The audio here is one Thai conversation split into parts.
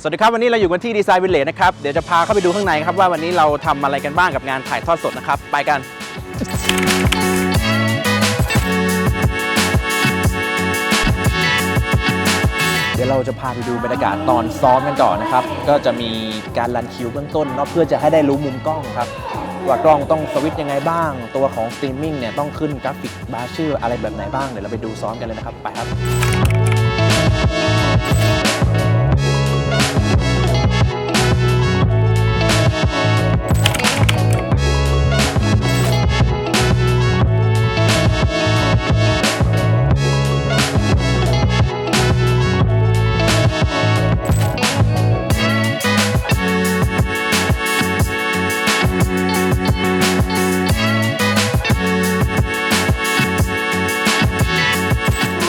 สวัสดีครับ วันนี้เราอยู่กันที่ดีไซน์วิลเลจนะครับ เดี๋ยวจะพาเข้าไปดูข้างในครับว่าวันนี้เราทำอะไรกันบ้างกับงานถ่ายทอดสดนะครับ ไปกัน เดี๋ยวเราจะพาไปดูบรรยากาศตอนซ้อมกันก่อนนะครับ ก็จะมีการรันคิวเบื้องต้นเนาะเพื่อจะให้ได้รู้มุมกล้องครับว่ากล้องต้องสวิตช์ยังไงบ้าง ตัวของสตรีมมิ่งเนี่ยต้องขึ้นกราฟิกบาร์ชื่ออะไรแบบไหนบ้างเดี๋ยวเราไปดูซ้อมกันเลยนะครับไปครับ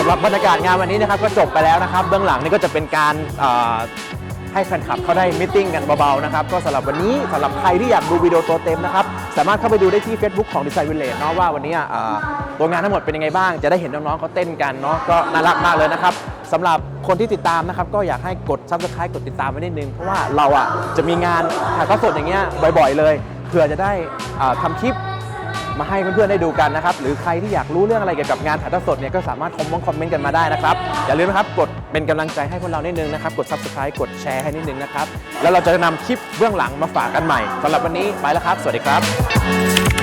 ำหรับบรรยากาศงานวันนี้นะครับก็จบไปแล้วนะครับ เบื้องหลังนี่ก็จะเป็นการให้แฟนคลับเขาได้มิทติ้งกันเบาๆนะครับก็สำหรับวันนี้สำหรับใครที่อยากดูวิดีโอตัวเต็มนะครับสามารถเข้าไปดูได้ที่ Facebook ของ Design Village เนาะว่าวันนี้ตัวงานทั้งหมดเป็นยังไงบ้าง จะได้เห็นน้องๆเขาเต้นกันเนาะก็น่ารักมากเลยนะครับสำหรับคนที่ติดตามนะครับก็อยากให้กด Subscribe กดติดตามไว้นิดนึง เพราะว่าเราอะจะมีงานถ่ายทอดสดอย่างเงี้ยบ่อย ๆ เลยเผื่อจะได้ทำคลิป มาให้เพื่อนๆได้ดูกันนะครับ หรือใครที่อยากรู้เรื่องอะไรเกี่ยวกับงานถ่ายทอดสดเนี่ยก็สามารถคอมเมนต์คอมเมนต์กันมาได้นะครับอย่าลืมนะครับกดเป็นกำลังใจให้พวกเรานิดนึงนะครับกด subscribe กดแชร์ให้นิดนึงนะครับแล้วเราจะนำคลิปเบื้องหลังมาฝากกันใหม่สำหรับวันนี้ไปแล้วครับ สวัสดีครับ